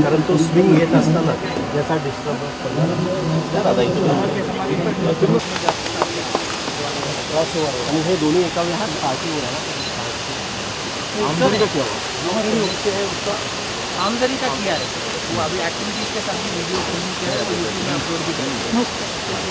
कारण तो स्विंग येत असताना त्याचा डिस्टर्बन्स आणि हे दोन्ही एका वेळा पार्टीवर आहे आमदनी का किया है वो अभी एक्टिविटीज़ के साथ वीडियो फ़िल्म किया है यूट्यूब में अपलोड भी करेंगे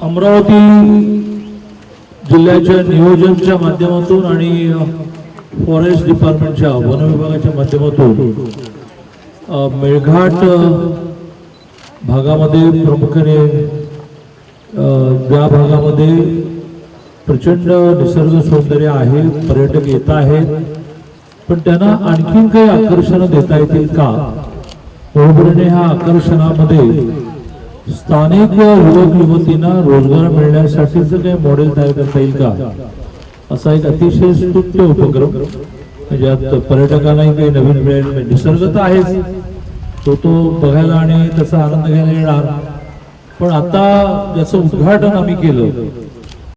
अमरावती जिल्ह्याच्या नियोजनच्या माध्यमातून आणि फॉरेस्ट डिपार्टमेंटच्या वन विभागाच्या माध्यमातून मेळघाट भागामध्ये प्रामुख्याने ज्या भागामध्ये प्रचंड निसर्ग सौंदर्य आहे पर्यटक येत आहेत पण त्यांना आणखीन काही आकर्षणं देता येतील का? बरोबरीने ह्या आकर्षणामध्ये स्थानिक युवक युवतींना रोजगार मिळण्यासाठीचं काही मॉडेल तयार करता येईल का? असा एक अतिशय स्तुत्य उपक्रम म्हणजे ज्यात पर्यटकांनाही काही नवीन मिळेल म्हणजे निसर्ग तर आहेच. तो तो बघायला आणि त्याचा आनंद घ्यायला येणार. पण आता ज्याचं उद्घाटन आम्ही केलं